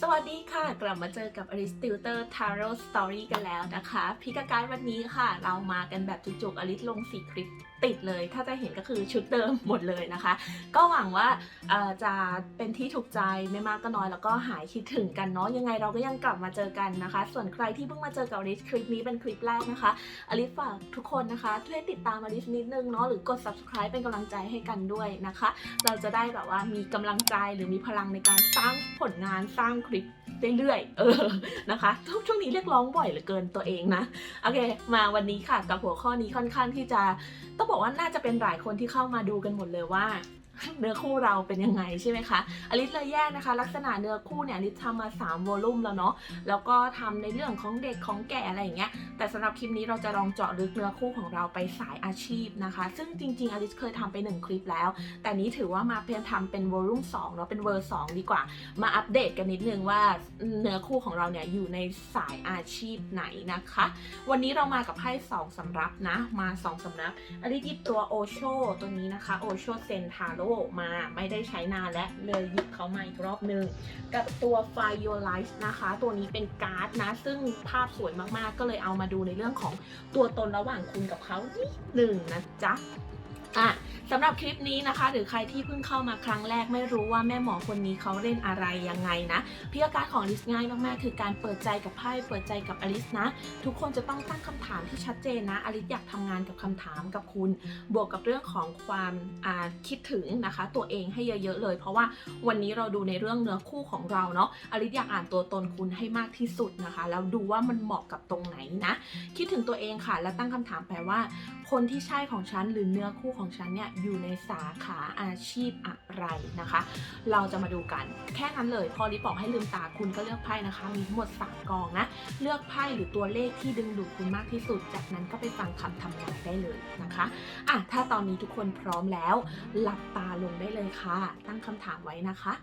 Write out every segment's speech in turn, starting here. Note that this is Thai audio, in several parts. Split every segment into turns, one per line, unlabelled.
สวัสดีค่ะ กลับมาเจอกับ a r i s t i l t e r Tarot Story กันแล้วนะคะพิกาการวันนี้ค่ะ เรามากันแบบจุกๆอลิสลงสีคลิปติดเลย ถ้าจะเห็นก็คือชุดเดิมหมดเลยนะคะ ก็หวังว่าจะเป็นที่ถูกใจไม่มากก็น้อยแล้วก็หายคิดถึงกันเนาะยังไงเราก็ยังกลับมาเจอกันนะคะ ส่วนใครที่เพิ่งมาเจอกับอลิสคลิปนี้เป็นคลิปแรกนะคะอลิสฝากทุกคนนะคะช่วยติดตามอลิสนิดนึงเนาะหรือกด subscribe เป็นกำลังใจให้กันด้วยนะคะ เราจะได้แบบว่ามีกำลังใจหรือมีพลังในการสร้างผลงานสร้างคลิปเรื่อยๆ เออ นะคะ ช่วงนี้เรียกร้องบ่อยเหลือเกินตัวเองนะ โอเค มาวันนี้ค่ะกับหัวข้อนี้ค่อนข้างที่จะ ต้องบอกว่าน่าจะเป็นหลายคนที่เข้ามาดูกันหมดเลยว่า เนื้อคู่เราเป็นยังไงใช่ไหมคะอลิสเลยแยกนะคะ ลักษณะเนื้อคู่เนี่ยอลิสทำมา3วอลลุ่มแล้วเนาะแล้วก็ทำในเรื่องของเด็กของแก่อะไรอย่างเงี้ยแต่สำหรับคลิปนี้เราจะลองเจาะลึกเนื้อคู่ของเราไปสายอาชีพนะคะ ซึ่งจริงๆอลิสเคยทำไปหนึ่งคลิปแล้ว แต่นี้ถือว่ามาเพียงทำเป็นวอลลุ่ม2เนาะเป็นเวอร์สองดีกว่า มาอัปเดตกันนิดนึงว่าเนื้อคู่ของเราเนี่ยอยู่ในสายอาชีพไหนนะคะ วันนี้เรามากับไพ่สองสำรับนะมาสองสำรับอลิสหยิบตัวโอโชตัวนี้นะคะโอโชเซนทาโร่มาไม่ได้ใช้นานและเลยหยิบเขามาอีกรอบนึง กับตัว f i o l i z e นะคะ ตัวนี้เป็นการ์ดนะ ซึ่งภาพสวยมากๆ ก็เลยเอามาดูในเรื่องของตัวตนระหว่างคุณกับเขานิดหนึ่งนะจ๊ะ อะสำหรับคลิปนี้นะคะ หรือใครที่เพิ่งเข้ามาครั้งแรกไม่รู้ว่าแม่หมอคนนี้เขาเล่นอะไรยังไงนะพิธีการของอลิสง่ายมากๆคือการเปิดใจกับไพ่เปิดใจกับอลิสนะ ทุกคนจะต้องตั้งคำถามที่ชัดเจนนะอลิสอยากทำงานกับคำถามกับคุณ บวกกับเรื่องของความคิดถึงนะคะ ตัวเองให้เยอะๆเลย เพราะว่าวันนี้เราดูในเรื่องเนื้อคู่ของเราเนาะอลิสอยากอ่านตัวตนคุณให้มากที่สุดนะคะแล้วดูว่ามันเหมาะกับตรงไหนนะ คิดถึงตัวเองค่ะ แล้วตั้งคำถามไปว่า คนที่ใช่ของฉันหรือเนื้อคู่ของฉันเนี่ยอยู่ในสาขาอาชีพอะไรนะคะ เราจะมาดูกันแค่นั้นเลยพอริปบอกให้ลืมตาคุณก็เลือกไพ่นะคะ มีทั้งหมดสามกองนะ เลือกไพ่หรือตัวเลขที่ดึงดูดคุณมากที่สุด จากนั้นก็ไปฟังคำทำนายได้เลยนะคะอะถ้าตอนนี้ทุกคนพร้อมแล้ว หลับตาลงได้เลยค่ะ ตั้งคำถามไว้นะคะ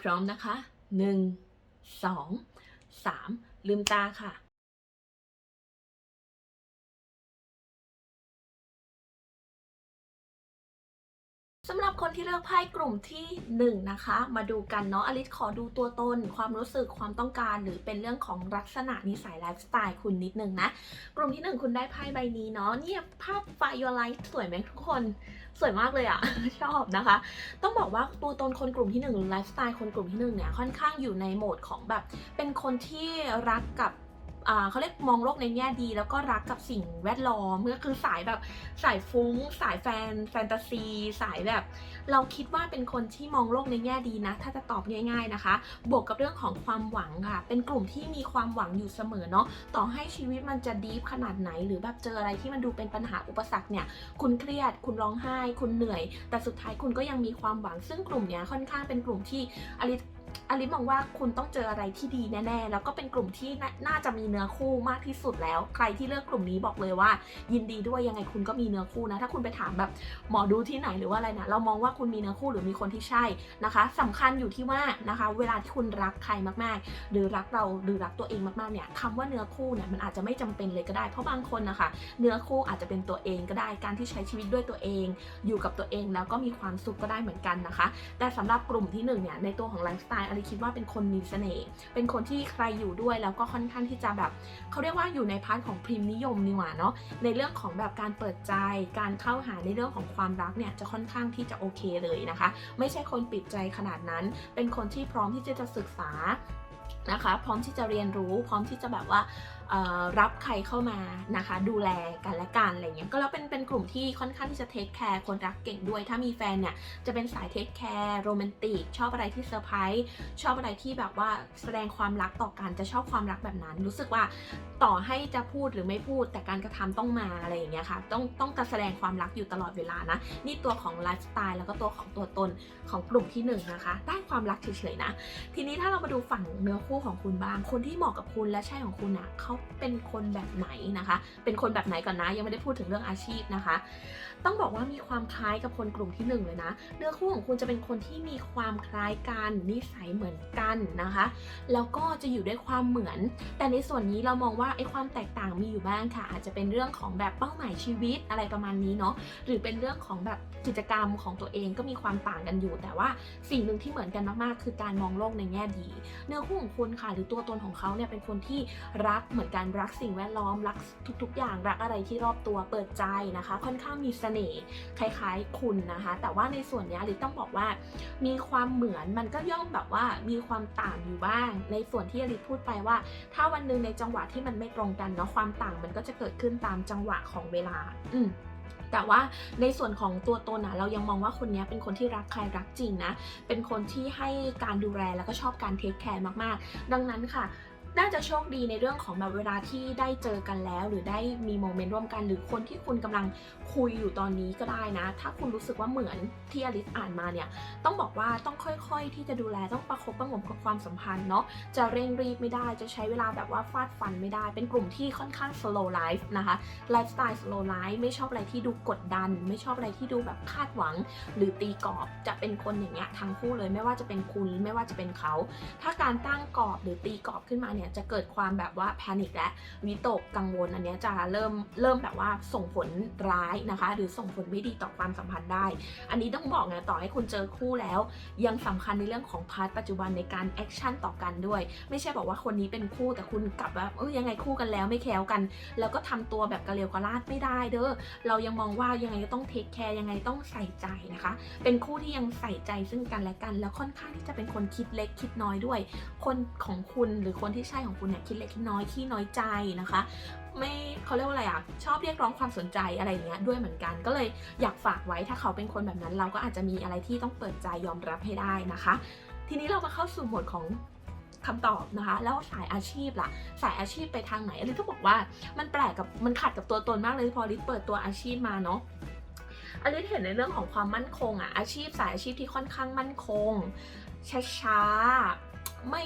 พร้อมนะคะหนึ่งสองสามลืมตาค่ะ สำหรับคนที่เลือกไพ่กลุ่มที่1นงนะคะ มาดูกันเนาะอลิสขอดูตัวตน ความรู้สึกความต้องการ หรือเป็นเรื่องของลักษณะนิสัยไลฟ์สไตล์คุณนิดนึงนะ กลุ่มที่ 1 คุณได้ไพ่ใบนี้เนาะเนี่ยภาพไฟย o ไลท์สวยไหมทุกคนสวยมากเลยอะ ชอบนะคะ ต้องบอกว่าตัวตนคนกลุ่มที่1หรือไลฟ์สไตล์คนกลุ่มที่1เนี่ยค่อนข้างอยู่ในโหมดของแบบเป็นคนที่รักกับ เขาเรียกมองโลกในแง่ดี แล้วก็รักกับสิ่งแวดล้อมก็คือสายแบบสายฟุ้ง สายแฟนแฟนตาซี สายแบบ เราคิดว่าเป็นคนที่มองโลกในแง่ดีนะ ถ้าจะตอบง่าย ๆนะคะ บวกกับเรื่องของความหวังค่ะ เป็นกลุ่มที่มีความหวังอยู่เสมอเนาะต่อให้ชีวิตมันจะดีฟขนาดไหน หรือแบบเจออะไรที่มันดูเป็นปัญหาอุปสรรคเนี่ย คุณเครียด คุณร้องไห้ คุณเหนื่อย แต่สุดท้ายคุณก็ยังมีความหวังซึ่งกลุ่มเนี้ยค่อนข้างเป็นกลุ่มที่อลิ อลิสมองว่าคุณต้องเจออะไรที่ดีแน่ๆ แล้วก็เป็นกลุ่มที่น่าจะมีเนื้อคู่มากที่สุดแล้ว ใครที่เลือกกลุ่มนี้บอกเลยว่า ยินดีด้วยยังไงคุณก็มีเนื้อคู่นะ ถ้าคุณไปถามแบบหมอดูที่ไหนหรือว่าอะไรนะ เรามองว่าคุณมีเนื้อคู่หรือมีคนที่ใช่นะคะสำคัญอยู่ที่ว่านะคะ เวลาที่คุณรักใครมากๆ หรือรักเราหรือรักตัวเองมากๆเนี่ยคำว่าเนื้อคู่เนี่ยมันอาจจะไม่จำเป็นเลยก็ได้ เพราะบางคนนะคะ เนื้อคู่อาจจะเป็นตัวเองก็ได้ การที่ใช้ชีวิตด้วยตัวเอง อยู่กับตัวเองแล้วก็มีความสุขก็ได้เหมือนกันนะคะ แต่สำหรับกลุ่มที่หนึ่งเนี่ยในตัวของไลฟ์สไตล์อลิคิดว่าเป็นคนมีเสน่ห์ เป็นคนที่ใครอยู่ด้วยแล้วก็ค่อนข้างที่จะแบบเขาเรียกว่าอยู่ในพาร์ทของพรีมนิยมนี่หว่าเนาะ ในเรื่องของแบบการเปิดใจ การเข้าหาในเรื่องของความรักเนี่ยจะค่อนข้างที่จะโอเคเลยนะคะ ไม่ใช่คนปิดใจขนาดนั้น เป็นคนที่พร้อมที่จะศึกษานะคะ พร้อมที่จะเรียนรู้ พร้อมที่จะแบบว่า รับใครเข้ามานะคะ ดูแลกันและกันอะไรเงี้ยก็แล้วเป็นเป็นกลุ่มที่ค่อนข้างที่จะเทคแคร์คนรักเก่งด้วย ถ้ามีแฟนเนี่ยจะเป็นสายเทคแคร์โรแมนติกชอบอะไรที่เซอร์ไพรส์ชอบอะไรที่แบบว่าแสดงความรักต่อกันจะชอบความรักแบบนั้น รู้สึกว่าต่อให้จะพูดหรือไม่พูดแต่การกระทำต้องมาอะไรอย่างเงี้ยค่ะต้องต้องแสดงความรักอยู่ตลอดเวลานะนี่ตัวของไลฟ์สไตล์แล้วก็ตัวของตัวตนของกลุ่มที่หนึ่งนะคะได้ความรักเฉยๆนะ ทีนี้ถ้าเรามาดูฝั่งเนื้อคู่ของคุณบ้าง คนที่เหมาะกับคุณและใช่ของคุณอะเขาเป็นคนแบบไหนนะคะ เป็นคนแบบไหนก่อนนะ ยังไม่ได้พูดถึงเรื่องอาชีพนะคะ ต้องบอกว่ามีความคล้ายกับคนกลุ่มที่หนึ่งเลยนะ เนื้อคู่ของคุณจะเป็นคนที่มีความคล้ายกันนิสัยเหมือนกันนะคะ แล้วก็จะอยู่ด้วยความเหมือน แต่ในส่วนนี้เรามองว่าไอ้ความแตกต่างมีอยู่บ้างค่ะ อาจจะเป็นเรื่องของแบบเป้าหมายชีวิตอะไรประมาณนี้เนาะ หรือเป็นเรื่องของแบบกิจกรรมของตัวเองก็มีความต่างกันอยู่ แต่ว่าสิ่งหนึ่งที่เหมือนกันมากๆ คือการมองโลกในแง่ดี เนื้อคู่ของคุณค่ะ หรือตัวตนของเขาเนี่ยเป็นคนที่รักเหมือนกันรักสิ่งแวดล้อมรักทุก ๆ อย่างรักอะไรที่รอบตัวเปิดใจนะคะ ค่อนข้างมีเสน่ห์คล้ายๆคุณนะคะ แต่ว่าในส่วนนี้ลิต้องบอกว่า มีความเหมือนมันก็ย่อมแบบว่ามีความต่างอยู่บ้าง ในส่วนที่อลิพูดไปว่า ถ้าวันหนึ่งในจังหวะที่มันไม่ตรงกันเนาะความต่างมันก็จะเกิดขึ้นตามจังหวะของเวลา อืมแต่ว่าในส่วนของตัวตนนะเรายังมองว่าคนนี้เป็นคนที่รักใครรักจริงนะ เป็นคนที่ให้การดูแลแล้วก็ชอบการเทคแคร์มากๆ ดังนั้นค่ะ น่าจะโชคดีในเรื่องของแบบเวลาที่ได้เจอกันแล้ว หรือได้มีโมเมนต์ร่วมกัน หรือคนที่คุณกำลังคุยอยู่ตอนนี้ก็ได้นะ ถ้าคุณรู้สึกว่าเหมือนที่อลิสอ่านมาเนี่ยต้องบอกว่าต้องค่อยๆ ที่จะดูแลต้องประคบประงมกับความสัมพันธ์เนาะจะเร่งรีบไม่ได้จะใช้เวลาแบบว่าฟาดฟันไม่ได้ เป็นกลุ่มที่ค่อนข้าง slow life นะคะไลฟ์สไตล์ slow life ไม่ชอบอะไรที่ดูกดดัน ไม่ชอบอะไรที่ดูแบบคาดหวัง หรือตีกรอบจะเป็นคนอย่างเงี้ยทั้งคู่เลยไม่ว่าจะเป็นคุณไม่ว่าจะเป็นเขา ถ้าการตั้งกรอบหรือตีกรอบขึ้นมาเนี่ยจะเกิดความแบบว่าแพนิคและวิตกกังวลอันเนี้ยจะเริ่มเริ่มแบบว่าส่งผลร้ายนะคะ หรือส่งผลไม่ดีต่อความสัมพันธ์ได้ อันนี้ต้องบอกนะต่อให้คุณเจอคู่แล้ว ยังสำคัญในเรื่องของพาร์ทปัจจุบันในการแอคชั่นต่อกันด้วย ไม่ใช่บอกว่าคนนี้เป็นคู่แต่คุณกลับแบบเออยังไงคู่กันแล้วไม่แคล้วกัน แล้วก็ทำตัวแบบกระเลวกระลาดไม่ได้เด้อเรายังมองว่ายังไงก็ต้องเทคแคร์ยังไงต้องใส่ใจนะคะ เป็นคู่ที่ยังใส่ใจซึ่งกันและกัน แล้วค่อนข้างที่จะเป็นคนคิดเล็กคิดน้อยด้วย คนของคุณหรือคนที่ใช่ของคุณเนี่ยคิดเล็กคิดน้อยขี้น้อยใจนะคะ ไม่เขาเรียกว่าอะไรอะชอบเรียกร้องความสนใจอะไรเงี้ยด้วยเหมือนกัน ก็เลยอยากฝากไว้ถ้าเขาเป็นคนแบบนั้น เราก็อาจจะมีอะไรที่ต้องเปิดใจยอมรับให้ได้นะคะ ทีนี้เรามาเข้าสู่หมวดของคำตอบนะคะ แล้วสายอาชีพล่ะ สายอาชีพไปทางไหนอลิต้องบอกว่ามันแปลกกับมันขัดกับตัวตนมากเลยพอลิเปิดตัวอาชีพมาเนาะอลิเห็นในเรื่องของความมั่นคงอะอาชีพสายอาชีพที่ค่อนข้างมั่นคงช้าๆไม่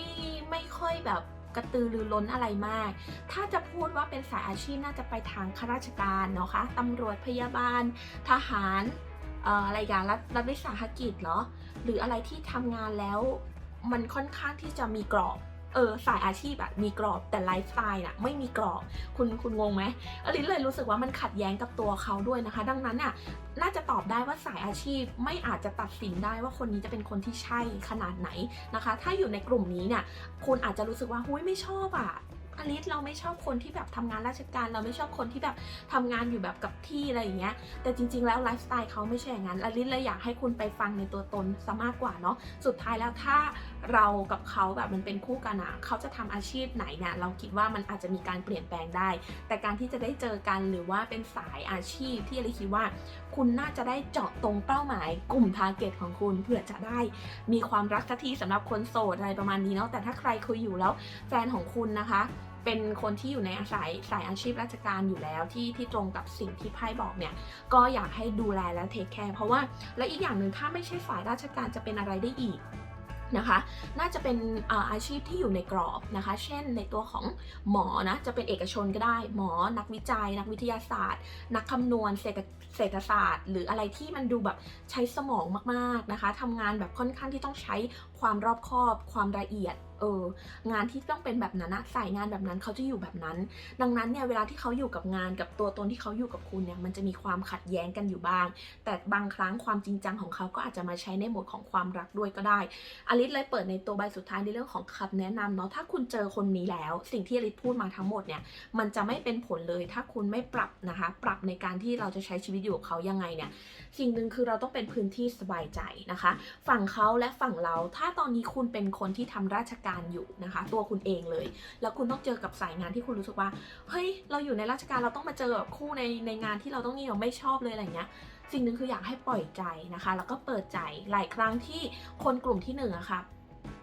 ไม่ค่อยแบบ กระตือรือร้นอะไรมาก ถ้าจะพูดว่าเป็นสายอาชีพน่าจะไปทางข้าราชการเนาะคะตำรวจพยาบาล ทหารเอ่ออะไรกันรัฐรัฐวิสาหกิจเหรอ หรืออะไรที่ทำงานแล้วมันค่อนข้างที่จะมีกรอบ เออสายอาชีพอะมีกรอบแต่ไลฟ์สไตล์อะไม่มีกรอบคุณคุณงงไหมอลินเลยรู้สึกว่ามันขัดแย้งกับตัวเขาด้วยนะคะ ดังนั้นน่ะน่าจะตอบได้ว่าสายอาชีพไม่อาจจะตัดสินได้ว่าคนนี้จะเป็นคนที่ใช่ขนาดไหนนะคะ ถ้าอยู่ในกลุ่มนี้เนี่ยคุณอาจจะรู้สึกว่าหุ้ยไม่ชอบอะอลิสเราไม่ชอบคนที่แบบทำงานราชการ เราไม่ชอบคนที่แบบทำงานอยู่แบบกับที่อะไรอย่างเงี้ย แต่จริง ๆ แล้วไลฟ์สไตล์เขาไม่ใช่อย่างนั้นอลิสเลยอยากให้คุณไปฟังในตัวตนซะมากกว่าเนาะ สุดท้ายแล้วถ้า เรากับเขาแบบมันเป็นคู่กันอะเขาจะทำอาชีพไหนเนี่ยเราคิดว่ามันอาจจะมีการเปลี่ยนแปลงได้ แต่การที่จะได้เจอกันหรือว่าเป็นสายอาชีพที่อลิคิดว่า คุณน่าจะได้เจาะตรงเป้าหมายกลุ่มทาร์เก็ตของคุณเพื่อจะได้ มีความรักสัทีสำหรับคนโสดอะไรประมาณนี้เนาะแต่ถ้าใครคุยอยู่แล้วแฟนของคุณนะคะเป็นคนที่อยู่ในอาศัยสายอาชีพราชการอยู่แล้วที่ที่ตรงกับสิ่งที่ไพ่บอกเนี่ย ก็อยากให้ดูแลและเทคแคร์เพราะว่าและอีกอย่างหนึ่งถ้าไม่ใช่สายราชการจะเป็นอะไรได้อีก นะคะ น่าจะเป็นอาชีพที่อยู่ในกรอบนะคะ เช่นในตัวของหมอนะจะเป็นเอกชนก็ได้ หมอนักวิจัย นักวิทยาศาสตร์ นักคำนวณเศรษฐศาสตร์ หรืออะไรที่มันดูแบบใช้สมองมากๆนะคะทำงานแบบค่อนข้างที่ต้องใช้ความรอบคอบความละเอียด เอองานที่ต้องเป็นแบบนั้นนะสายงานแบบนั้นเขาจะอยู่แบบนั้น ดังนั้นเนี่ยเวลาที่เขาอยู่กับงานกับตัวตนที่เขาอยู่กับคุณเนี่ยมันจะมีความขัดแย้งกันอยู่บ้าง แต่บางครั้งความจริงจังของเขาก็อาจจะมาใช้ในหมดของความรักด้วยก็ได้อลิสเลยเปิดในตัวใบสุดท้ายในเรื่องของคำแนะนำเนาะถ้าคุณเจอคนนี้แล้ว สิ่งที่อลิสพูดมาทั้งหมดเนี่ยมันจะไม่เป็นผลเลยถ้าคุณไม่ปรับนะคะ ปรับในการที่เราจะใช้ชีวิตอยู่กับเขายังไงเนี่ยสิ่งหนึ่งคือเราต้องเป็นพื้นที่สบายใจนะคะ ฝั่งเขาและฝั่งเราถ้าตอนนี้คุณเป็นคนที่ทำราชการอยู่นะคะ ตัวคุณเองเลย แล้วคุณต้องเจอกับสายงานที่คุณรู้สึกว่า เฮ้ย เราอยู่ในราชการเราต้องมาเจอกับคู่ในในงานที่เราต้องนี่เราไม่ชอบเลยอะไรเงี้ย สิ่งหนึ่งคืออยากให้ปล่อยใจนะคะ แล้วก็เปิดใจ หลายครั้งที่คนกลุ่มที่หนึ่งอะค่ะ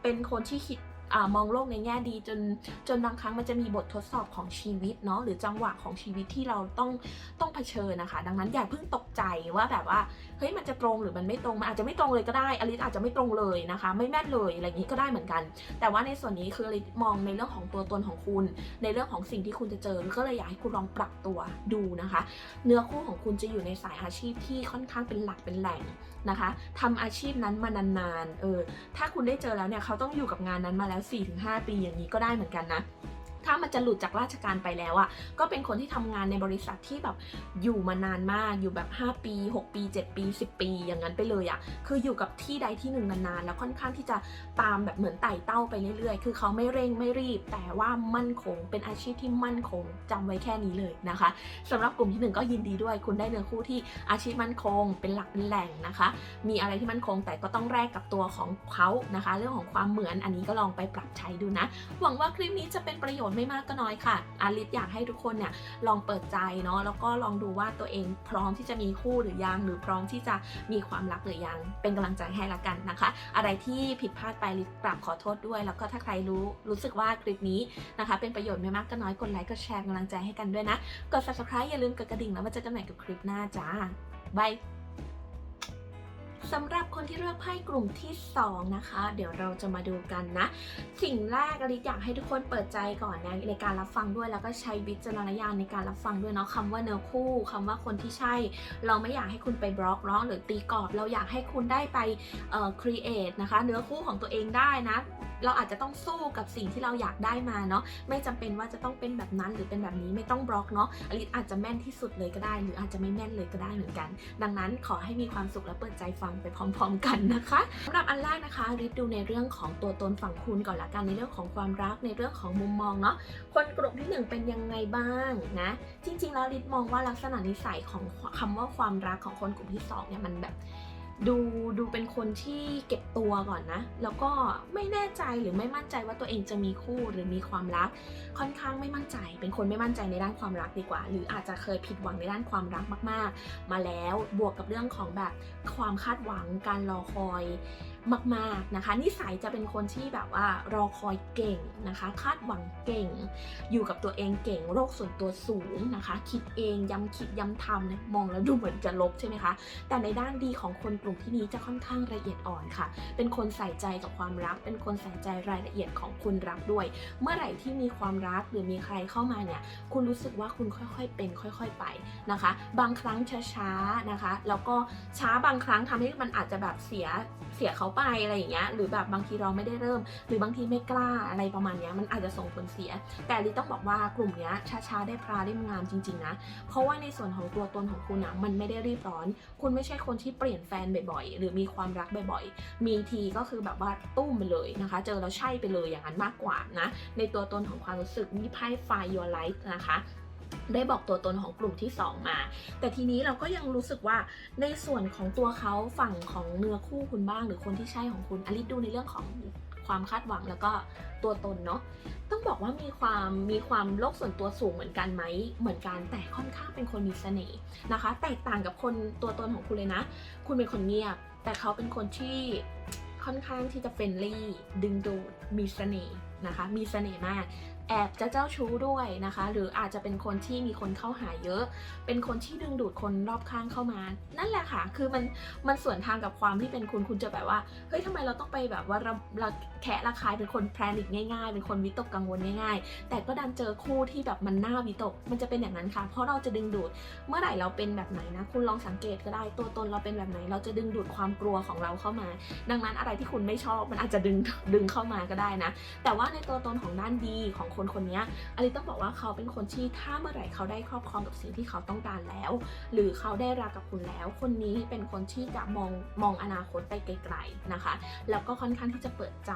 เป็นคนที่คิดอมองโลกในแง่ดีจนจนบางครั้งมันจะมีบททดสอบของชีวิตเนาะหรือจังหวะของชีวิตที่เราต้องต้องเผชิญนะคะ ดังนั้นอย่าเพิ่งตกใจว่าแบบว่า เฮ้ยมันจะตรงหรือมันไม่ตรงมันอาจจะไม่ตรงเลยก็ได้อลิสอาจจะไม่ตรงเลยนะคะ ไม่แม่นเลยอะไรอย่างนี้ก็ได้เหมือนกัน แต่ว่าในส่วนนี้คืออลิสมองในเรื่องของตัวตนของคุณ ในเรื่องของสิ่งที่คุณจะเจอก็เลยอยากให้คุณลองปรับตัวดูนะคะ เนื้อคู่ของคุณจะอยู่ในสายอาชีพที่ค่อนข้างเป็นหลักเป็นแหล่งนะคะทำอาชีพนั้นมานานๆเออถ้าคุณได้เจอแล้วเนี่ยเขาต้องอยู่กับงานนั้นมาแล้ว 4-5 ปีอย่างนี้ก็ได้เหมือนกันนะ ถ้ามันจะหลุดจากราชการไปแล้วอะ่ะก็เป็นคนที่ทำงานในบริษัทที่แบบอยู่มานานมากอยู่แบบ 5 ปี 6 ปี 7 ปี 10 ปี อย่างนั้นไปเลยอะ่ะคืออยู่กับที่ใดที่หนึ่งนานๆ แล้วค่อนข้างที่จะตามแบบเหมือนไต่เต้าไปเรื่อยๆ คือเขาไม่เร่งไม่รีบ แต่ว่ามั่นคงเป็นอาชีพที่มั่นคงจำไว้แค่นี้เลยนะคะสำหรับกลุ่มที่หนึ่งก็ยินดีด้วย คุณได้เนื้อคู่ที่อาชีพมั่นคง เป็นหลักเป็นแหล่งนะคะ มีอะไรที่มั่นคงแต่ก็ต้องแลกกับตัวของเขานะคะ เรื่องของความเหมือนอันนี้ก็ลองไปปรับใช้ดูนะ หวังว่าคลิปนี้จะเป็นประโยชน์ไม่มากก็น้อยค่ะอาลิสอยากให้ทุกคนเนี่ยลองเปิดใจเนาะแล้วก็ลองดูว่าตัวเองพร้อมที่จะมีคู่หรือยัง หรือพร้อมที่จะมีความรักหรือยัง เป็นกำลังใจให้ละกันนะคะ อะไรที่ผิดพลาดไปลิสกราบขอโทษด้วย แล้วก็ถ้าใครรู้รู้สึกว่าคลิปนี้นะคะ เป็นประโยชน์ไม่มากก็น้อยกดไลค์กดแชร์กำลังใจให้กันด้วยนะกด subscribe อย่าลืมกดกระดิ่งแล้วมาเจอกันใหม่กับคลิปหน้าจ้าบาย สำหรับคนที่เลือกไพ่กลุ่มที่ 2 นะคะ เดี๋ยวเราจะมาดูกันนะ สิ่งแรกอลิซอยากให้ทุกคนเปิดใจก่อนนะในการรับฟังด้วยแล้วก็ใช้วิจารณญาณในการรับฟังด้วยเนาะคำว่าเนื้อคู่คำว่าคนที่ใช่ เราไม่อยากให้คุณไปบล็อกร้องหรือตีกรอบ เราอยากให้คุณได้ไปเอ่อครีเอทนะคะ เนื้อคู่ของตัวเองได้นะ เราอาจจะต้องสู้กับสิ่งที่เราอยากได้มาเนาะไม่จำเป็นว่าจะต้องเป็นแบบนั้นหรือเป็นแบบนี้ไม่ต้องบล็อกเนาะอลิซอาจจะแม่นที่สุดเลยก็ได้ หรืออาจจะไม่แม่นเลยก็ได้เหมือนกัน ดังนั้นขอให้มีความสุขและเปิดใจฟังไปพร้อม ๆ กันนะคะสำหรับอันแรกนะคะริดดูในเรื่องของตัวตนฝั่งคุณก่อนละกันในเรื่องของความรักในเรื่องของมุมมองเนาะคนกลุ่มที่หนึ่งเป็นยังไงบ้างนะจริง ๆ แล้วริดมองว่าลักษณะนิสัยของคำว่าความรักของคนกลุ่มที่สองเนี่ยมันแบบ ดูดูเป็นคนที่เก็บตัวก่อนนะ แล้วก็ไม่แน่ใจหรือไม่มั่นใจว่าตัวเองจะมีคู่หรือมีความรัก ค่อนข้างไม่มั่นใจ เป็นคนไม่มั่นใจในด้านความรักดีกว่า หรืออาจจะเคยผิดหวังในด้านความรักมาก ๆ มาแล้วบวกกับเรื่องของแบบความคาดหวังการรอคอย มากๆนะคะนิสัยจะเป็นคนที่แบบว่ารอคอยเก่งนะคะ คาดหวังเก่ง อยู่กับตัวเองเก่ง โรคส่วนตัวสูงนะคะ คิดเองย้ำคิดย้ำทำเนี่ยมองแล้วดูเหมือนจะลบใช่ไหมคะแต่ในด้านดีของคนกลุ่มที่นี้จะค่อนข้างละเอียดอ่อนค่ะ เป็นคนใส่ใจกับความรัก เป็นคนใส่ใจรายละเอียดของคุณรักด้วย เมื่อไหร่ที่มีความรักหรือมีใครเข้ามาเนี่ยคุณรู้สึกว่าคุณค่อยๆ เป็นค่อย ๆไปนะคะ บางครั้งช้าๆนะคะ แล้วก็ช้าบางครั้งทำให้มันอาจจะแบบเสียเสียเขาไปอะไรอย่างเงี้ยหรือแบบบางทีเราไม่ได้เริ่ม หรือบางทีไม่กล้าอะไรประมาณเนี้ยมันอาจจะส่งผลเสีย แต่ลิต้องบอกว่ากลุ่มเนี้ยช้าๆได้พราได้งามจริงๆนะเพราะว่าในส่วนของตัวตนของคุณนะมันไม่ได้รีบร้อน คุณไม่ใช่คนที่เปลี่ยนแฟนบ่อยๆ หรือมีความรักบ่อยๆ มีทีก็คือแบบว่าตุ้มไปเลยนะคะ เจอแล้วใช่ไปเลยอย่างนั้นมากกว่านะในตัวตนของความรู้สึกนี่ไพ่ไฟ your life นะคะ ได้บอกตัวตนของกลุ่มที่ 2 มา แต่ทีนี้เราก็ยังรู้สึกว่าในส่วนของตัวเขาฝั่งของเนื้อคู่คุณบ้าง หรือคนที่ใช่ของคุณอลิสดูในเรื่องของความคาดหวังแล้วก็ตัวตนเนาะต้องบอกว่ามีความมีความโลกส่วนตัวสูงเหมือนกันไหมเหมือนกันแต่ค่อนข้างเป็นคนมีเสน่ห์นะคะ แตกต่างกับคนตัวตนของคุณเลยนะ คุณเป็นคนเงียบ แต่เขาเป็นคนที่ค่อนข้างที่จะเฟรนลี่ดึงดูดมีเสน่ห์นะคะ มีเสน่ห์มาก แอบจะเจ้าชู้ด้วยนะคะ หรืออาจจะเป็นคนที่มีคนเข้าหาเยอะ เป็นคนที่ดึงดูดคนรอบข้างเข้ามา นั่นแหละค่ะ คือมันมันส่วนทางกับความที่เป็นคุณคุณจะแบบว่าเฮ้ยทำไมเราต้องไปแบบว่าเราเราแคะระคายเป็นคนแพนิคง่ายๆ เป็นคนวิตกกังวลง่าย ๆ แต่ก็ดันเจอคู่ที่แบบมันน่าวิตก มันจะเป็นอย่างนั้นค่ะ เพราะเราจะดึงดูดเมื่อไหร่เราเป็นแบบไหนนะ คุณลองสังเกตก็ได้ตัวตนเราเป็นแบบไหน เราจะดึงดูดความกลัวของเราเข้ามา ดังนั้นอะไรที่คุณไม่ชอบมันอาจจะดึงดึงเข้ามาก็ได้นะ แต่ว่าในตัวตนของด้านดีของคนคนนี้อลิต้องบอกว่าเขาเป็นคนที่ถ้าเมื่อไหร่เขาได้ครอบครองกับสิ่งที่เขาต้องการแล้ว หรือเขาได้รักกับคุณแล้ว คนนี้เป็นคนที่จะมองมองอนาคตไปไกลๆนะคะ แล้วก็ค่อนข้างที่จะเปิดใจ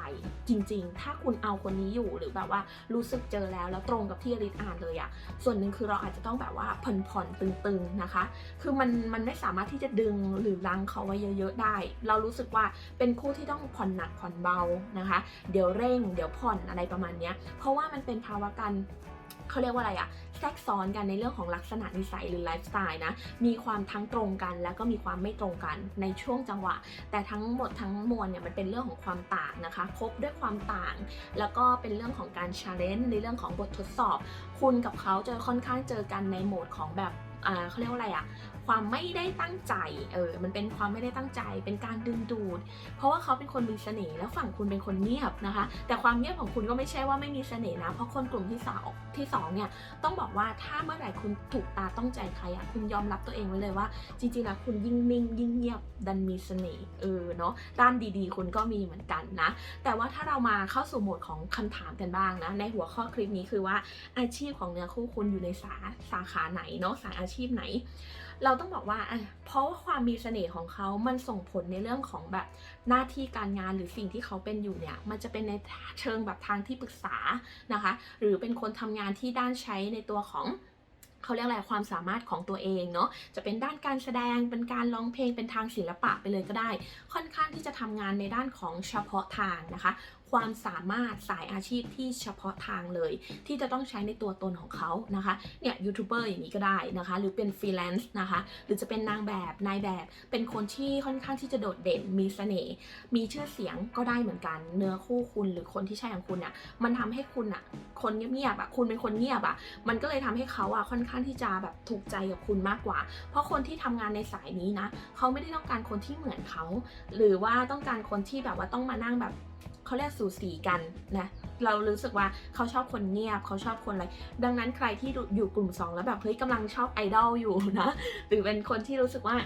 จริง ๆ ถ้าคุณเอาคนนี้อยู่หรือแบบว่ารู้สึกเจอแล้วแล้วตรงกับที่อลิสอ่านเลยอะส่วนหนึ่งคือเราอาจจะต้องแบบว่าผ่อนๆตึงๆนะคะ คือมันมันไม่สามารถที่จะดึงหรือลังเขาไว้เยอะๆได้ เรารู้สึกว่าเป็นคู่ที่ต้องผ่อนหนักผ่อนเบานะคะ เดี๋ยวเร่ง เดี๋ยวผ่อนอะไรประมาณนี้เพราะว่ามันเป็น็นภาวะการเขาเรียกว่าอะไรอะแทรกซ้อนกันในเรื่องของลักษณะนิสัยหรือไลฟ์สไตล์นะ มีความทั้งตรงกัน แล้วก็มีความไม่ตรงกันในช่วงจังหวะ แต่ทั้งหมดทั้งมวลเนี่ยมันเป็นเรื่องของความต่างนะคะคบด้วยความต่าง แล้วก็เป็นเรื่องของการชาเลนจ์ในเรื่องของบททดสอบ คุณกับเขาจะค่อนข้างเจอกันในโหมดของแบบอ่าเขาเรียกว่าอะไรอะ ความไม่ได้ตั้งใจเออมันเป็นความไม่ได้ตั้งใจ เป็นการดึงดูด เพราะว่าเขาเป็นคนมีเสน่ห์แล้วฝั่งคุณเป็นคนเงียบนะคะ แต่ความเงียบของคุณก็ไม่ใช่ว่าไม่มีเสน่ห์นะ เพราะคนกลุ่มที่สองที่สองเนี่ยต้องบอกว่าถ้าเมื่อไหร่คุณถูกตาต้องใจใครอะคุณยอมรับตัวเองไว้เลยว่า จริงๆแล้วคุณยิ่งนิ่งยิ่งเงียบดันมีเสน่ห์เออเนาะด้านดีๆ คุณก็มีเหมือนกันนะ แต่ว่าถ้าเรามาเข้าสู่โหมดของคำถามกันบ้างนะในหัวข้อคลิปนี้คือว่าอาชีพของเนื้อคู่คุณอยู่ในสาสาขาไหนเนาะสายอาชีพไหนเราต้องบอกว่าเพราะว่าความมีเสน่ห์ของเขา มันส่งผลในเรื่องของแบบหน้าที่การงานหรือสิ่งที่เขาเป็นอยู่เนี่ย มันจะเป็นในเชิงแบบทางที่ปรึกษานะคะ หรือเป็นคนทำงานที่ด้านใช้ในตัวของเขาเรียกอะไรความสามารถของตัวเองเนาะจะเป็นด้านการแสดงเป็นการร้องเพลงเป็นทางศิลปะไปเลยก็ได้ ค่อนข้างที่จะทำงานในด้านของเฉพาะทางนะคะความสามารถสายอาชีพที่เฉพาะทางเลย ที่จะต้องใช้ในตัวตนของเขานะคะเนี่ยยูทูบเบอร์อย่างนี้ก็ได้นะคะ หรือเป็นฟรีแลนซ์นะคะหรือจะเป็นนางแบบนายแบบเป็นคนที่ค่อนข้างที่จะโดดเด่นมีเสน่ห์มีชื่อเสียงก็ได้เหมือนกัน เนื้อคู่คุณหรือคนที่ใช่ของคุณอะมันทำให้คุณอะคนเงียบๆอะคุณเป็นคนเงียบอะมันก็เลยทำให้เขาอะค่อนข้างที่จะแบบถูกใจกับคุณมากกว่า เพราะคนที่ทำงานในสายนี้นะเขาไม่ได้ต้องการคนที่เหมือนเขา หรือว่าต้องการคนที่แบบว่าต้องมานั่งแบบ เขาเรียกสูสีกันนะเรารู้สึกว่าเขาชอบคนเงียบเขาชอบคนอะไร ดังนั้นใครที่อยู่กลุ่ม 2 แล้วแบบเฮ้ยกำลังชอบไอดอลอยู่นะหรือเป็นคนที่รู้สึกว่า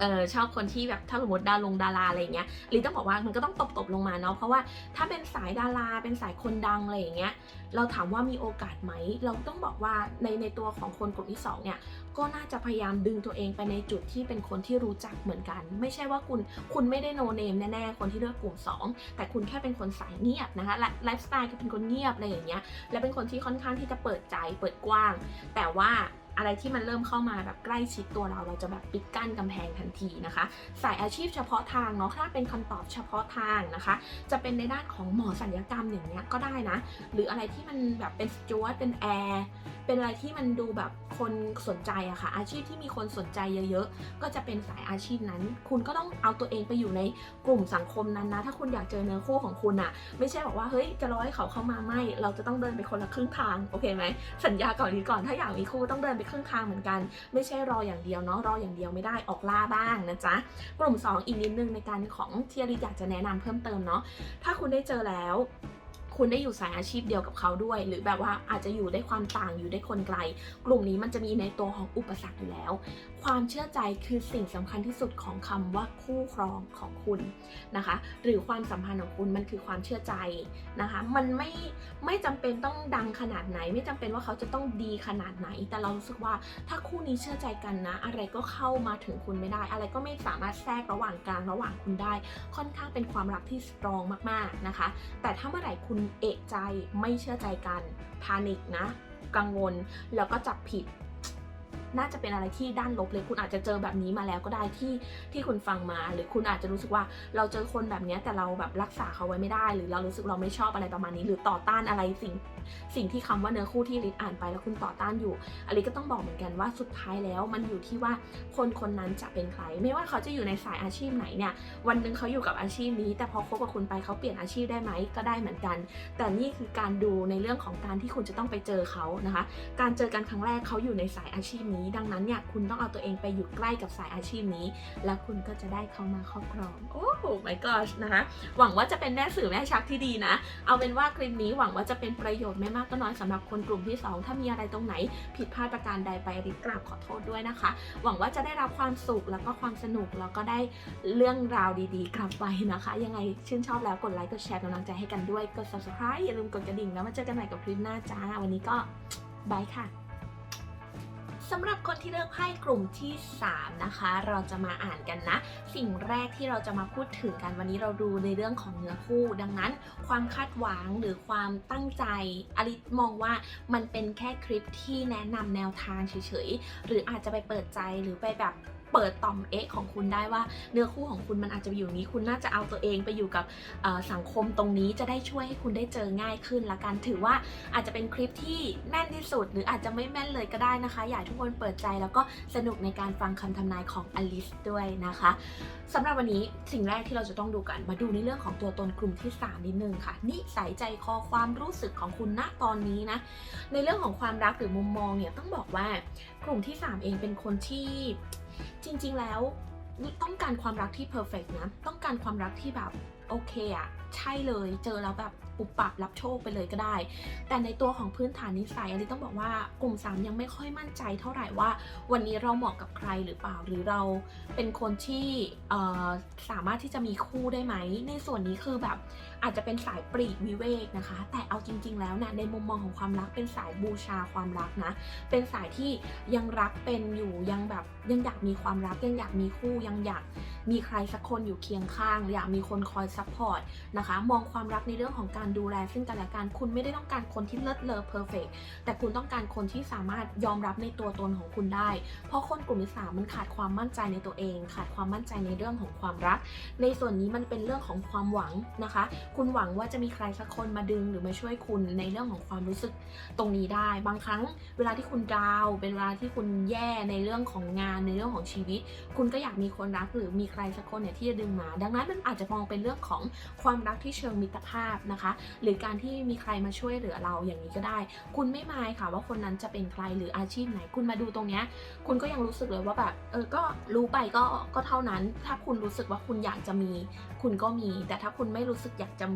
เออชอบคนที่แบบถ้าสมมติดาลงดาราอะไรอย่างเงี้ยลีต้องบอกว่ามันก็ต้องตบๆลงมาเนาะเพราะว่าถ้าเป็นสายดาราเป็นสายคนดังอะไรอย่างเงี้ยเราถามว่ามีโอกาสไหม เราต้องบอกว่าในในตัวของคนกลุ่มที่สองเนี่ยก็น่าจะพยายามดึงตัวเองไปในจุดที่เป็นคนที่รู้จักเหมือนกัน ไม่ใช่ว่าคุณคุณไม่ได้โนเนมแน่ๆคนที่เลือกกลุ่ม 2 แต่คุณแค่เป็นคนสายเงียบนะคะและไลฟ์สไตล์ก็เป็นคนเงียบอะไรอย่างเงี้ยและเป็นคนที่ค่อนข้างที่จะเปิดใจเปิดกว้าง แต่ว่า อะไรที่มันเริ่มเข้ามาแบบใกล้ชิดตัวเราเราจะแบบปิดกั้นกำแพงทันทีนะคะ สายอาชีพเฉพาะทางเนาะถ้าเป็นคำตอบเฉพาะทางนะคะ จะเป็นในด้านของหมอสัญญกรรมอย่างเงี้ยก็ได้นะ หรืออะไรที่มันแบบเป็นสจวตเป็นแอร์เป็นอะไรที่มันดูแบบคนสนใจอะค่ะอาชีพที่มีคนสนใจเยอะๆ ก็จะเป็นสายอาชีพนั้น คุณก็ต้องเอาตัวเองไปอยู่ในกลุ่มสังคมนั้นนะ ถ้าคุณอยากเจอเนื้อคู่ของคุณอะไม่ใช่บอกว่าเฮ้ยจะรอให้เขาเข้ามาไม่ เราจะต้องเดินไปคนละครึ่งทางโอเคไหมสัญญาก่อนดีก่อนถ้าอยากมีคู่ต้องเดินไปครึ่งทางเหมือนกัน ไม่ใช่รออย่างเดียวเนาะรออย่างเดียวไม่ได้ออกล่าบ้างนะจ๊ะกลุ่ม 2 อีกนิดนึงในการของเทียริอยากจะแนะนำเพิ่มเติมเนาะถ้าคุณได้เจอแล้วคุณได้อยู่สายอาชีพเดียวกับเขาด้วย หรือแบบว่าอาจจะอยู่ได้ความต่างอยู่ได้คนไกล กลุ่มนี้มันจะมีในตัวของอุปสรรคอยู่แล้วความเชื่อใจคือสิ่งสำคัญที่สุดของคำว่าคู่ครองของคุณนะคะ หรือความสัมพันธ์ของคุณมันคือความเชื่อใจนะคะ มันไม่ไม่จำเป็นต้องดังขนาดไหน ไม่จำเป็นว่าเขาจะต้องดีขนาดไหน แต่เรารู้สึกว่าถ้าคู่นี้เชื่อใจกันนะ อะไรก็เข้ามาถึงคุณไม่ได้ อะไรก็ไม่สามารถแทรกระหว่างกลางระหว่างคุณได้ ค่อนข้างเป็นความรักที่สตรองมากๆนะคะ แต่ถ้าเมื่อไหร่คุณเอกใจไม่เชื่อใจกันพานิกนะ กังวลแล้วก็จับผิด น่าจะเป็นอะไรที่ด้านลบเลย คุณอาจจะเจอแบบนี้มาแล้วก็ได้ที่ที่คุณฟังมา หรือคุณอาจจะรู้สึกว่าเราเจอคนแบบนี้แต่เราแบบรักษาเขาไว้ไม่ได้ หรือเรารู้สึกเราไม่ชอบอะไรประมาณนี้ หรือต่อต้านอะไรสิ่ง สิ่งที่คำว่าเนื้อคู่ที่ลิศอ่านไปแล้วคุณต่อต้านอยู่อลิก็ต้องบอกเหมือนกันว่าสุดท้ายแล้วมันอยู่ที่ว่าคนคนนั้นจะเป็นใคร ไม่ว่าเขาจะอยู่ในสายอาชีพไหนเนี่ยวันหนึ่งเขาอยู่กับอาชีพนี้ แต่พอคบกับคุณไปเขาเปลี่ยนอาชีพได้ไหมก็ได้เหมือนกัน แต่นี่คือการดูในเรื่องของการที่คุณจะต้องไปเจอเขานะคะ การเจอกันครั้งแรกเขาอยู่ในสายอาชีพนี้ ดังนั้นเนี่ยคุณต้องเอาตัวเองไปอยู่ใกล้กับสายอาชีพนี้ แล้วคุณก็จะได้เขามาครอบครองโอ้โห my gosh นะคะหวังว่าจะเป็นแม่สื่อแม่ชักที่ดีนะ เอาเป็นว่าคลิปนี้หวังว่าจะเป็นประโยชน์ไม่มากก็น้อยสำหรับคนกลุ่มที่ 2 ถ้ามีอะไรตรงไหนผิดพลาดประการใดไปริบกราบขอโทษด้วยนะคะ หวังว่าจะได้รับความสุขแล้วก็ความสนุกแล้วก็ได้เรื่องราวดีๆกลับไปนะคะ ยังไงชื่นชอบแล้วกดไลค์กดแชร์กำลังใจให้กันด้วยกด subscribe อย่าลืมกดกระดิ่งแล้วมาเจอกันใหม่กับคลิปหน้าจ้า วันนี้ก็บายค่ะ สำหรับคนที่เลือกไพ่กลุ่มที่ 3 นะคะ เราจะมาอ่านกันนะ สิ่งแรกที่เราจะมาพูดถึงกันวันนี้เราดูในเรื่องของเนื้อคู่ ดังนั้น ความคาดหวังหรือความตั้งใจอลิสมองว่ามันเป็นแค่คลิปที่แนะนำแนวทางเฉยๆ หรืออาจจะไปเปิดใจหรือไปแบบ เปิดต่อมเอ๊ะของคุณได้ว่าเนื้อคู่ของคุณมันอาจจะอยู่นี้ คุณน่าจะเอาตัวเองไปอยู่กับสังคมตรงนี้จะได้ช่วยให้คุณได้เจอง่ายขึ้นละกันถือว่าอาจจะเป็นคลิปที่แม่นที่สุด หรืออาจจะไม่แม่นเลยก็ได้นะคะ อยากทุกคนเปิดใจแล้วก็สนุกในการฟังคำทำนายของอลิสด้วยนะคะสำหรับวันนี้สิ่งแรกที่เราจะต้องดูกันมาดูในเรื่องของตัวตนกลุ่มที่ 3 นิดนึงค่ะ นิสัยใจคอความรู้สึกของคุณณตอนนี้นะ ในเรื่องของความรักหรือมุมมองเนี่ยต้องบอกว่ากลุ่มที่ 3 เองเป็นคนที่ จริงๆแล้วต้องการความรักที่เพอร์เฟกนะ ต้องการความรักที่แบบโอเคอะใช่เลย เจอแล้วแบบ ปุบปับรับโชคไปเลยก็ได้ แต่ในตัวของพื้นฐานนิสัยอันนี้ต้องบอกว่ากลุ่ม 3 ยังไม่ค่อยมั่นใจเท่าไหร่ว่า วันนี้เราเหมาะกับใครหรือเปล่า หรือเราเป็นคนที่สามารถที่จะมีคู่ได้ไหม ในส่วนนี้คือแบบอาจจะเป็นสายปรีกวิเวกนะคะ แต่เอาจริง ๆ แล้วนะในมุมมองของความรักเป็นสายบูชาความรักนะ เป็นสายที่ยังรักเป็นอยู่ยังแบบยังอยากมีความรักยังอยากมีคู่ยังอยากมีใครสักคนอยู่เคียงข้าง อยากมีคนคอยซัพพอร์ตนะคะ มองความรักในเรื่องของการดูแลซึ่งกันและกัน คุณไม่ได้ต้องการคนที่เลิศเลอเพอร์เฟกแต่คุณต้องการคนที่สามารถยอมรับในตัวตนของคุณได้ เพราะคนกลุ่มที่สามมันขาดความมั่นใจในตัวเอง ขาดความมั่นใจในเรื่องของความรัก ในส่วนนี้มันเป็นเรื่องของความหวังนะคะ คุณหวังว่าจะมีใครสักคนมาดึงหรือมาช่วยคุณในเรื่องของความรู้สึกตรงนี้ได้ บางครั้งเวลาที่คุณดาว เป็นเวลาที่คุณแย่ในเรื่องของงานในเรื่องของชีวิต คุณก็อยากมีคนรักหรือมีใครสักคนเนี่ยที่จะดึงมา ดังนั้นมันอาจจะมองเป็นเรื่องของความรักที่เชิงมิตรภาพนะคะหรือการที่มีใครมาช่วยเหลือเราอย่างนี้ก็ได้ คุณไม่มายค่ะว่าคนนั้นจะเป็นใครหรืออาชีพไหน คุณมาดูตรงเนี้ยคุณก็ยังรู้สึกเลยว่าแบบเออก็รู้ไปก็ก็เท่านั้น ถ้าคุณรู้สึกว่าคุณอยากจะมี คุณก็มี แต่ถ้าคุณไม่รู้สึกอยากจะ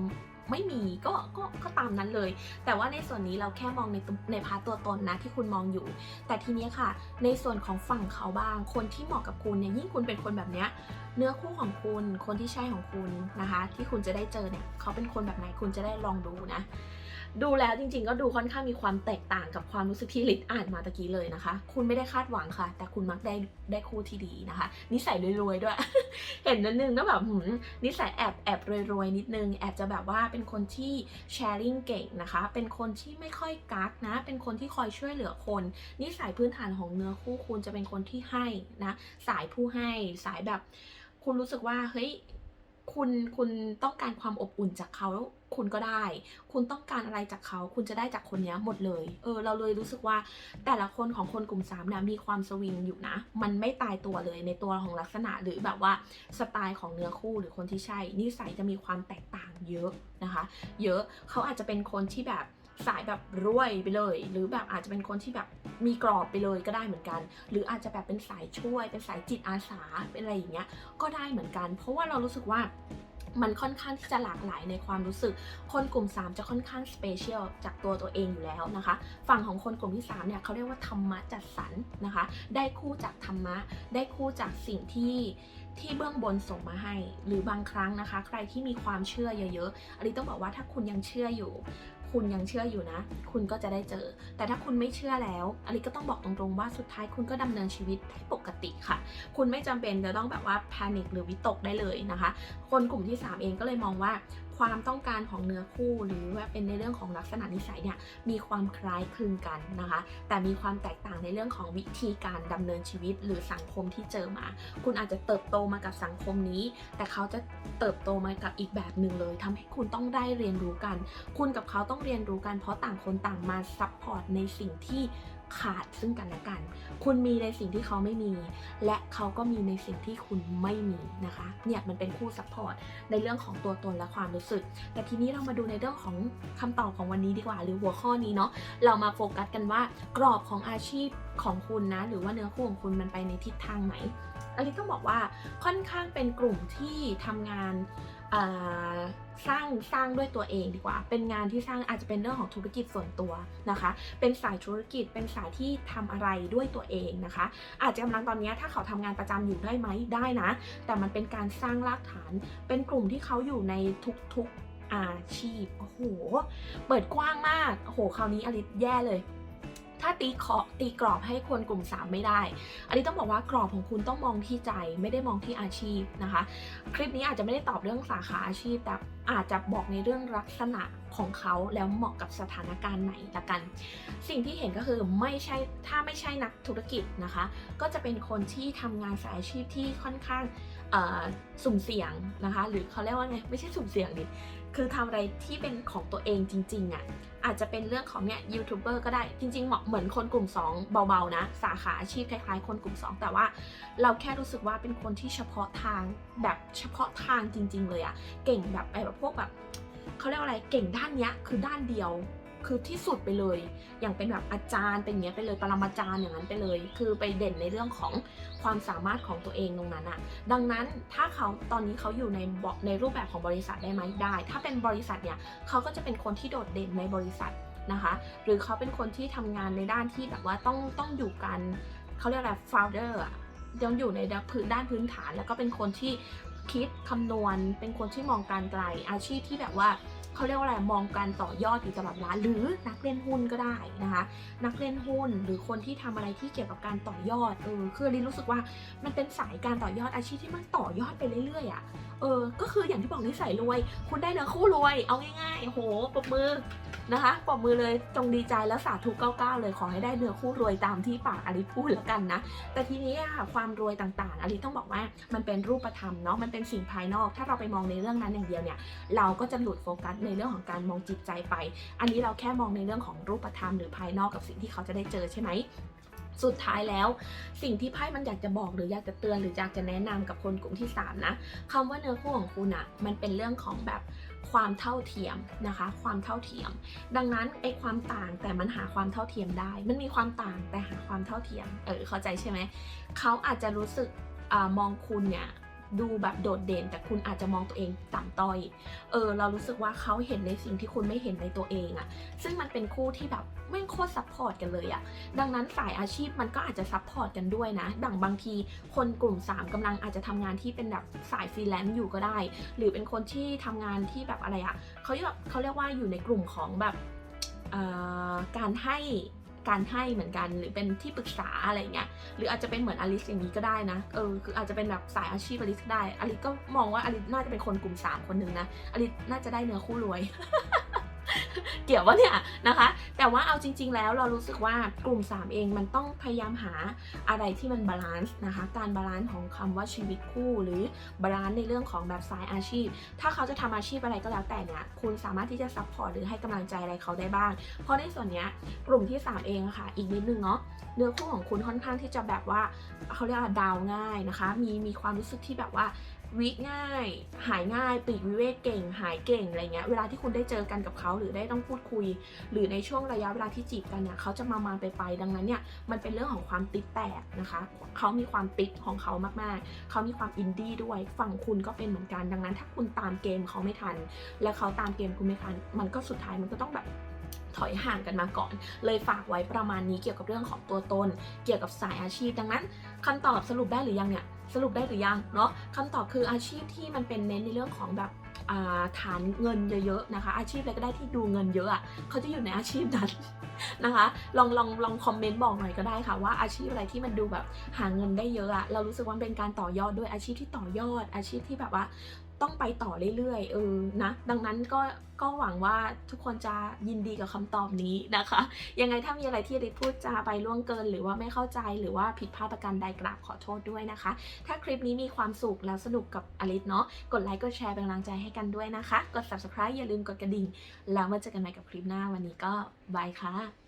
ไม่มีก็ก็ก็ตามนั้นเลย แต่ว่าในส่วนนี้เราแค่มองในในพาตัวตนนะที่คุณมองอยู่ แต่ทีนี้ค่ะ ในส่วนของฝั่งเขาบ้าง คนที่เหมาะกับคุณเนี่ยยิ่งคุณเป็นคนแบบเนี้ยเนื้อคู่ของคุณ คนที่ใช่ของคุณนะคะ ที่คุณจะได้เจอเนี่ยเขาเป็นคนแบบไหนคุณจะได้ลองดูนะ ดูแล้วจริงๆ ก็ดูค่อนข้างมีความแตกต่างกับความรู้สึกที่ลิศอ่านมาตะกี้เลยนะคะ คุณไม่ได้คาดหวังค่ะ แต่คุณมักได้ได้คู่ที่ดีนะคะ นิสัยรวยๆด้วย เห็นนิดนึงแล้วแบบนิสัยแอบแอบรวยๆนิดนึง แอบจะแบบว่าเป็นคนที่แชร์ลิงเก่งนะคะ เป็นคนที่ไม่ค่อยกักนะ เป็นคนที่คอยช่วยเหลือคน นิสัยพื้นฐานของเนื้อคู่คุณจะเป็นคนที่ให้นะ สายผู้ให้ สายแบบ คุณรู้สึกว่าเฮ้ย คุณคุณต้องการความอบอุ่นจากเขาคุณก็ได้ คุณต้องการอะไรจากเขา คุณจะได้จากคนนี้หมดเลย เออ เราเลยรู้สึกว่าแต่ละคนของคนกลุ่ม3เนี่ยมีความสวิงอยู่นะ มันไม่ตายตัวเลยในตัวของลักษณะหรือแบบว่าสไตล์ของเนื้อคู่หรือคนที่ใช่นิสัยจะมีความแตกต่างเยอะนะคะ เยอะเขาอาจจะเป็นคนที่แบบ สายแบบรวยไปเลย หรือแบบอาจจะเป็นคนที่แบบมีกรอบไปเลยก็ได้เหมือนกัน หรืออาจจะแบบเป็นสายช่วย เป็นสายจิตอาสาเป็นอะไรอย่างเงี้ยก็ได้เหมือนกัน เพราะว่าเรารู้สึกว่ามันค่อนข้างที่จะหลากหลายในความรู้สึก คนกลุ่ม 3 จะค่อนข้างสเปเชียลจากตัวตัวเองอยู่แล้วนะคะ ฝั่งของคนกลุ่มที่ 3 เนี่ยเขาเรียกว่าธรรมะจัดสรรนะคะ ได้คู่จากธรรมะ ได้คู่จากสิ่งที่ที่เบื้องบนส่งมาให้ หรือบางครั้งนะคะ ใครที่มีความเชื่อเยอะๆ อันนี้ต้องบอกว่าถ้าคุณยังเชื่ออยู่ คุณยังเชื่ออยู่นะ คุณก็จะได้เจอ แต่ถ้าคุณไม่เชื่อแล้วอลิก็ต้องบอกตรงๆว่าสุดท้ายคุณก็ดำเนินชีวิตได้ปกติค่ะ คุณไม่จำเป็นจะต้องแบบว่าแพนิคหรือวิตกได้เลยนะคะ คนกลุ่มที่ 3 เองก็เลยมองว่า ความต้องการของเนื้อคู่หรือว่าเป็นในเรื่องของลักษณะนิสัยเนี่ยมีความคล้ายคลึงกันนะคะ แต่มีความแตกต่างในเรื่องของวิธีการดำเนินชีวิตหรือสังคมที่เจอมา คุณอาจจะเติบโตมากับสังคมนี้ แต่เขาจะเติบโตมากับอีกแบบหนึ่งเลยทำให้คุณต้องได้เรียนรู้กัน คุณกับเขาต้องเรียนรู้กันเพราะต่างคนต่างมาซัพพอร์ตในสิ่งที่ ขาดซึ่งกันและกัน คุณมีในสิ่งที่เขาไม่มี และเขาก็มีในสิ่งที่คุณไม่มีนะคะ เนี่ยมันเป็นคู่ซัพพอร์ตในเรื่องของตัวตนและความรู้สึก แต่ทีนี้เรามาดูในเรื่องของคำตอบของวันนี้ดีกว่า หรือหัวข้อนี้เนาะ เรามาโฟกัสกันว่ากรอบของอาชีพของคุณนะ หรือว่าเนื้อคู่ของคุณมันไปในทิศทางไหนอันนี้ต้องบอกว่าค่อนข้างเป็นกลุ่มที่ทำงาน สร้างสร้างด้วยตัวเองดีกว่า เป็นงานที่สร้างอาจจะเป็นเรื่องของธุรกิจส่วนตัวนะคะ เป็นสายธุรกิจ เป็นสายที่ทำอะไรด้วยตัวเองนะคะ อาจจะกำลังตอนนี้ถ้าเขาทำงานประจำอยู่ได้ไหมได้นะ แต่มันเป็นการสร้างรากฐาน เป็นกลุ่มที่เขาอยู่ในทุกๆอาชีพ โอ้โห เปิดกว้างมาก โอ้โห คราวนี้อลิสแย่เลย ถ้าตีขอตีกรอบให้คนกลุ่ม 3 ไม่ได้ อันนี้ต้องบอกว่ากรอบของคุณต้องมองที่ใจไม่ได้มองที่อาชีพนะคะ คลิปนี้อาจจะไม่ได้ตอบเรื่องสาขาอาชีพ แต่อาจจะบอกในเรื่องลักษณะของเขาแล้วเหมาะกับสถานการณ์ไหนละกัน สิ่งที่เห็นก็คือไม่ใช่ถ้าไม่ใช่นักธุรกิจนะคะ ก็จะเป็นคนที่ทำงานสายอาชีพที่ค่อนข้างสุ่มเสี่ยงนะคะ หรือเขาเรียกว่าไงไม่ใช่สุ่มเสี่ยงดิ คือทำอะไรที่เป็นของตัวเองจริงๆอะ่ะอาจจะเป็นเรื่องของเนี่ยยูทูบเบอร์ก็ได้จริงๆเหมาะเหมือนคนกลุ่ม 2 เบาๆนะสาขาอาชีพคล้ายๆ คนกลุ่ม 2 แต่ว่าเราแค่รู้สึกว่าเป็นคนที่เฉพาะทางแบบเฉพาะทางจริง ๆ เลยอะ่ะเก่งแบบไอ้แบบพวกแบบเขาเรียกว่าอะไรเก่งด้านเนี้ยคือด้านเดียว คือที่สุดไปเลย อย่างเป็นแบบอาจารย์เป็นอย่างเงี้ยไปเลยปรมาจารย์อย่างนั้นไปเลย คือไปเด่นในเรื่องของความสามารถของตัวเองตรงนั้นอะดังนั้นถ้าเขาตอนนี้เขาอยู่ในบในรูปแบบของบริษัทได้ไหมได้ ถ้าเป็นบริษัทเนี่ยเขาก็จะเป็นคนที่โดดเด่นในบริษัทนะคะ หรือเขาเป็นคนที่ทำงานในด้านที่แบบว่าต้องต้องอยู่กันเขาเรียกอะไร founder อะยังอยู่ในด้านพื้นด้านพื้นฐาน แล้วก็เป็นคนที่คิดคำนวณ เป็นคนที่มองการไกลอาชีพที่แบบว่า เขาเรียกว่าอะไรมองการต่อยอดอยู่ตลอดเวลาหรือนักเล่นหุ้นก็ได้นะคะ นักเล่นหุ้นหรือคนที่ทำอะไรที่เกี่ยวกับการต่อยอดเออคือลินรู้สึกว่ามันเป็นสายการต่อยอดอาชีพที่มันต่อยอดไปเรื่อยๆอะ่ะเออก็คืออย่างที่บอกนิสัยรวย คุณได้เนื้อคู่รวย เอาง่ายๆโหปรบมือนะคะปรบมือเลยจงดีใจแล้วสาธุ99เลยขอให้ได้เนื้อคู่รวยตามที่ปากอลิพูดแล้วกันนะ แต่ทีนี้ค่ะความรวยต่างๆอลิต้องบอกว่ามันเป็นรูปธรรมเนาะมันเป็นสิ่งภายนอก ถ้าเราไปมองในเรื่องนั้นอย่างเดียวเนี่ย เราก็จะหลุดโฟกัสในเรื่องของการมองจิตใจไป อันนี้เราแค่มองในเรื่องของรูปธรรมหรือภายนอกกับสิ่งที่เขาจะได้เจอใช่ไหมสุดท้ายแล้วสิ่งที่ไพ่มันอยากจะบอกหรืออยากจะเตือนหรืออยากจะแนะนำกับคนกลุ่มที่ 3 นะคำว่าเนื้อคู่ของคุณอะมันเป็นเรื่องของแบบความเท่าเทียมนะคะ ความเท่าเทียม ดังนั้นไอ้ความต่างแต่มันหาความเท่าเทียมได้ มันมีความต่างแต่หาความเท่าเทียมเออเข้าใจใช่ไหมเขาอาจจะรู้สึกอมองคุณเนี่ย ดูแบบโดดเด่น แต่คุณอาจจะมองตัวเองต่ำต้อย เออ เรารู้สึกว่าเขาเห็นในสิ่งที่คุณไม่เห็นในตัวเองอะซึ่งมันเป็นคู่ที่แบบไม่โคตรซัพพอร์ตกันเลยอะดังนั้นสายอาชีพมันก็อาจจะซัพพอร์ตกันด้วยนะ ดังบางทีคนกลุ่ม 3กำลังอาจจะทำงานที่เป็นแบบสายฟรีแลนซ์อยู่ก็ได้ หรือเป็นคนที่ทำงานที่แบบอะไรอะเขาเรียกเขาเรียกว่าอยู่ในกลุ่มของแบบการให้ การให้เหมือนกัน หรือเป็นที่ปรึกษาอะไรเงี้ยหรืออาจจะเป็นเหมือนอลิสอย่างนี้ก็ได้นะเออคืออาจจะเป็นแบบสายอาชีพอลิสก็ได้อลิสก็มองว่าอลิสน่าจะเป็นคนกลุ่ม 3 คนหนึ่งนะอลิสน่าจะได้เนื้อคู่รวย เกี่ยววะเนี่ยนะคะ แต่ว่าเอาจริง ๆ แล้วเรารู้สึกว่ากลุ่ม 3 เองมันต้องพยายามหาอะไรที่มันบาลานซ์นะคะ การบาลานซ์ของคำว่าชีวิตคู่หรือบาลานซ์ในเรื่องของแบบสายอาชีพ ถ้าเขาจะทำอาชีพอะไรก็แล้วแต่เนี่ยคุณสามารถที่จะซัพพอร์ตหรือให้กำลังใจอะไรเขาได้บ้าง เพราะในส่วนเนี้ยกลุ่มที่ 3 เองะค่ะ อีกนิดนึงเนาะเนื้อคู่ของคุณค่อนข้างที่จะแบบว่าเขาเรียกว่าดาวง่ายนะคะ มีมีความรู้สึกที่แบบว่า วิง่าย หายง่ายปีกวิเวกเก่ง หายเก่งอะไรเงี้ยเวลาที่คุณได้เจอกันกับเขาหรือได้ต้องพูดคุย หรือในช่วงระยะเวลาที่จีบกันเนี่ยเขาจะมามาไปไปดังนั้นเนี่ยมันเป็นเรื่องของความติดแตกนะคะเขามีความติดของเขามากๆเขามีความอินดี้ด้วยฝั่งคุณก็เป็นเหมือนกันดังนั้น ถ้าคุณตามเกมเขาไม่ทัน และเขาตามเกมคุณไม่ทัน มันก็สุดท้ายมันก็ต้องแบบถอยห่างกันมาก่อน เลยฝากไว้ประมาณนี้เกี่ยวกับเรื่องของตัวตน เกี่ยวกับสายอาชีพ ดังนั้นคำตอบสรุปได้หรือยังเนี่ย สรุปได้หรือยังเนาะคำตอบคืออาชีพที่มันเป็นเน้นในเรื่องของแบบาฐานเงินเยอะๆนะคะ อาชีพอะไรก็ได้ที่ดูเงินเยอะอะเขาจะอยู่ในอาชีพนั้นนะคะ ลองลองลองคอมเมนต์บอกหน่อยก็ได้ค่ะว่าอาชีพอะไรที่มันดูแบบหาเงินได้เยอะอะเรารู้สึกว่าเป็นการต่อยอดด้วยอาชีพที่ต่อยอด อาชีพที่แบบว่า ต้องไปต่อเรื่อยๆ เออ นะ ดังนั้นก็ ก็หวังว่าทุกคนจะยินดีกับคำตอบนี้นะคะ ยังไงถ้ามีอะไรที่ริพูดจาไปล่วงเกิน หรือว่าไม่เข้าใจ หรือว่าผิดพลาดประการใดกราบขอโทษด้วยนะคะ ถ้าคลิปนี้มีความสุขแล้วสนุกกับอลิสเนาะ กดไลค์ กดแชร์เป็นกำลังใจให้กันด้วยนะคะ กด subscribe อย่าลืมกดกระดิ่ง แล้วมาเจอกันใหม่กับคลิปหน้าวันนี้ก็บายค่ะ